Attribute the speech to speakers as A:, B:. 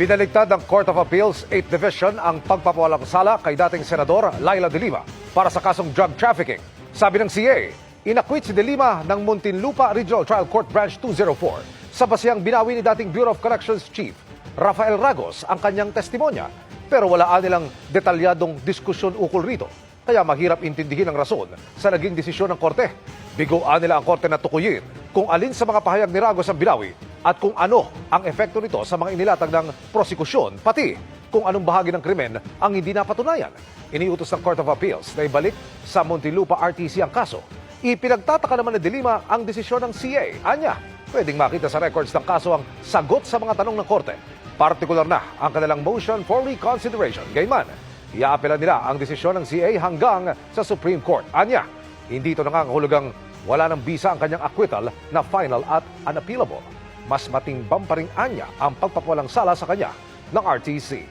A: Binaligtad ng Court of Appeals 8th Division ang pagpapawalang sala kay dating Senador Laila De Lima para sa kasong drug trafficking. Sabi ng CA, inakwit si De Lima ng Muntinlupa Regional Trial Court Branch 204 sa basiyang binawi ni dating Bureau of Corrections Chief Rafael Ragos ang kanyang testimonya pero wala nilang detalyadong diskusyon ukol rito. Kaya mahirap intindihin ang rason sa naging desisyon ng korte. Biguan nila ang korte na tukuyin kung alin sa mga pahayag ni Ragos ang binawi at kung ano ang epekto nito sa mga inilatag ng prosekusyon, pati kung anong bahagi ng krimen ang hindi napatunayan. Iniutos ng Court of Appeals na ibalik sa Muntinlupa RTC ang kaso. Ipinagtataka naman ni Dilima ang desisyon ng CA. Anya, pwedeng makita sa records ng kaso ang sagot sa mga tanong ng korte. Partikular na ang kanilang motion for reconsideration. Gayman, iaapela nila ang desisyon ng CA hanggang sa Supreme Court. Anya, hindi ito nangangahulugang wala ng bisa ang kanyang acquittal na final at unappealable. Mas matimbang pa rin anya ang pagpapawalang sala sa kanya ng RTC.